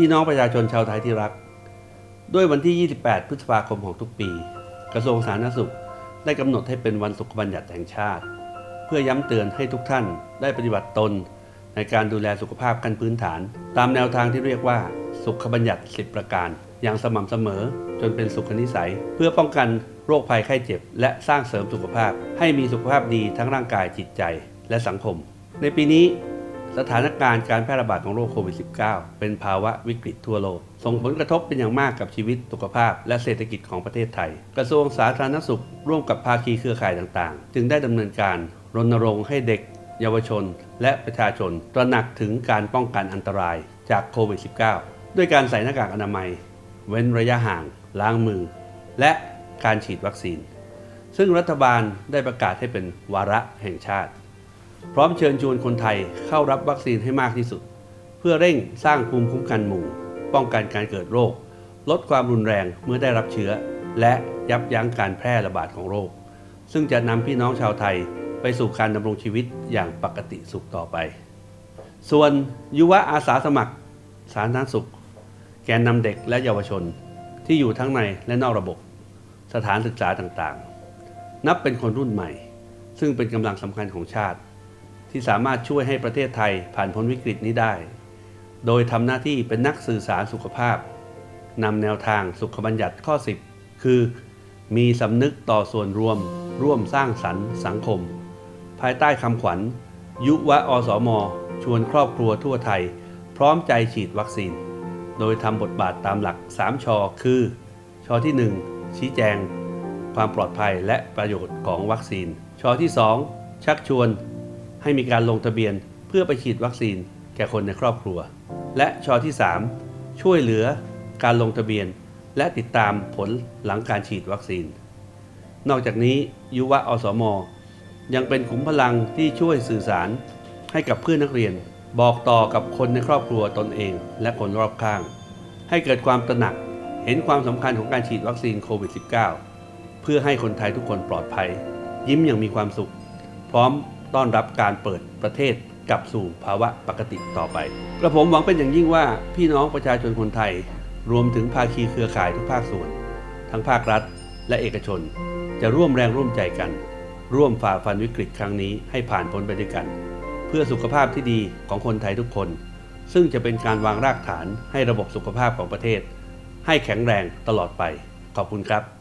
พี่น้องประชาชนชาวไทยที่รัก ด้วยวันที่ 28 พฤษภาคมของทุกปี กระทรวงสาธารณสุขได้กำหนดให้เป็นวันสุขบัญญัติแห่งชาติ เพื่อย้ำเตือนให้ทุกท่านได้ปฏิบัติตน ในการดูแลสุขภาพขั้นพื้นฐาน ตามแนวทางที่เรียกว่า สุขบัญญัติ 10 ประการ อย่างสม่ำเสมอจนเป็นสุขนิสัย เพื่อป้องกันโรคภัยไข้เจ็บ และสร้างเสริมสุขภาพ ให้มีสุขภาพดีทั้งร่างกายจิตใจและสังคม ในปีนี้ สถานการณ์การแพร่ระบาดของโรคโควิด -19 เป็นภาวะวิกฤตทั่วโลก ส่งผลกระทบเป็นอย่างมากกับชีวิตสุขภาพ และเศรษฐกิจของประเทศไทย กระทรวงสาธารณสุข ร่วมกับภาคีเครือข่ายต่างๆ จึงได้ดำเนินการรณรงค์ให้เด็ก เยาวชน และประชาชน ตระหนักถึงการป้องกันอันตรายจากโควิด -19 ด้วยการใส่หน้ากากอนามัย เว้นระยะห่าง ล้างมือ และการฉีดวัคซีน ซึ่งรัฐบาลได้ประกาศให้เป็นวาระแห่งชาติ พร้อมเชิญชวนคนไทยเข้ารับวัคซีนให้มากที่สุด เพื่อเร่งสร้างภูมิคุ้มกันหมู่ ป้องกันการเกิดโรค ลดความรุนแรงเมื่อได้รับเชื้อ และยับยั้งการแพร่ระบาดของโรค ซึ่งจะนำพี่น้องชาวไทยไปสู่การดำรงชีวิตอย่างปกติสุขต่อไป ส่วนยุวอาสาสมัคร สาธารณสุข แกนนำเด็กและเยาวชนที่อยู่ทั้งในและนอกระบบ สถานศึกษาต่างๆ นับเป็นคนรุ่นใหม่ ซึ่งเป็นกำลังสำคัญของชาติ ที่สามารถช่วยให้ประเทศไทยผ่านพ้นวิกฤตนี้ได้ โดยทำหน้าที่เป็นนักสื่อสารสุขภาพนำแนวทางสุขบัญญัติข้อ 10 คือ มีสำนึกต่อส่วนรวม ร่วมสร้างสรรค์สังคม ภายใต้คำขวัญ ยุวะอสมอชวนครอบครัวทั่วไทย พร้อมใจฉีดวัคซีน โดยทำบทบาทตามหลัก 3 ชอคือ ชอที่ 1 ชี้แจง ความปลอดภัยและประโยชน์ของวัคซีน ชอที่ 2 ชักชวน ให้มีการลงทะเบียนเพื่อไปฉีดวัคซีนแก่คนในครอบครัว และชอที่ 3 ช่วยเหลือการลงทะเบียน และติดตามผลหลังการฉีดวัคซีน นอกจากนี้ยุวะอสมยังเป็นขุมพลังที่ช่วยสื่อสารให้กับเพื่อนนักเรียน บอกต่อกับคนในครอบครัวตนเอง และคนรอบข้าง ให้เกิดความตระหนักเห็นความสำคัญของการฉีดวัคซีนโควิด -19 เพื่อให้คนไทยทุกคนปลอดภัย ยิ้มอย่างมีความสุข พร้อม ต้อนรับการเปิดประเทศกลับสู่ภาวะปกติต่อไป กระผมหวังเป็นอย่างยิ่งว่าพี่น้องประชาชนคนไทย รวมถึงภาคีเครือข่ายทุกภาคส่วน ทั้งภาครัฐและเอกชน จะร่วมแรงร่วมใจกัน ร่วมฝ่าฟันวิกฤตครั้งนี้ให้ผ่านพ้นไปด้วยกัน เพื่อสุขภาพที่ดีของคนไทยทุกคน ซึ่งจะเป็นการวางรากฐานให้ระบบสุขภาพของประเทศ ให้แข็งแรงตลอดไป ขอบคุณครับ